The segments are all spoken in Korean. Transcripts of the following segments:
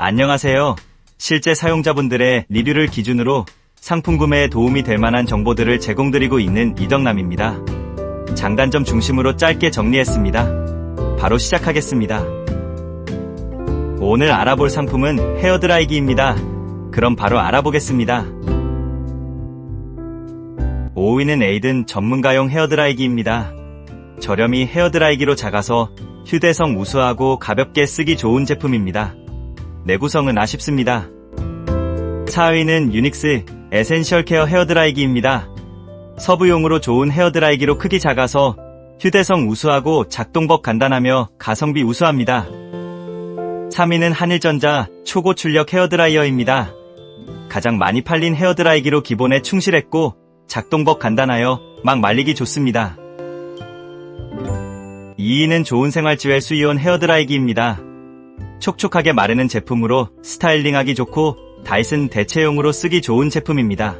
안녕하세요. 실제 사용자분들의 리뷰를 기준으로 상품 구매에 도움이 될 만한 정보들을 제공드리고 있는 이덕남입니다. 장단점 중심으로 짧게 정리했습니다. 바로 시작하겠습니다. 오늘 알아볼 상품은 헤어드라이기입니다. 그럼 바로 알아보겠습니다. 5위는 에이든 전문가용 헤어드라이기입니다. 저렴이 헤어드라이기로 작아서 휴대성 우수하고 가볍게 쓰기 좋은 제품입니다. 내구성은 아쉽습니다. 4위는 유닉스 에센셜 케어 헤어드라이기입니다. 서부용으로 좋은 헤어드라이기로 크기 작아서 휴대성 우수하고 작동법 간단하며 가성비 우수합니다. 3위는 한일전자 초고 출력 헤어드라이어입니다. 가장 많이 팔린 헤어드라이기로 기본에 충실했고 작동법 간단하여 막 말리기 좋습니다. 2위는 좋은 생활지웰 수이온 헤어드라이기입니다. 촉촉하게 마르는 제품으로 스타일링하기 좋고 다이슨 대체용으로 쓰기 좋은 제품입니다.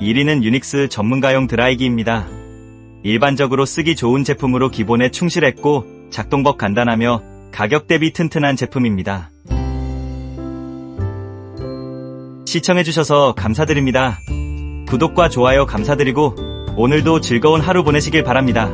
1위는 유닉스 전문가용 드라이기입니다. 일반적으로 쓰기 좋은 제품으로 기본에 충실했고 작동법 간단하며 가격 대비 튼튼한 제품입니다. 시청해주셔서 감사드립니다. 구독과 좋아요 감사드리고 오늘도 즐거운 하루 보내시길 바랍니다.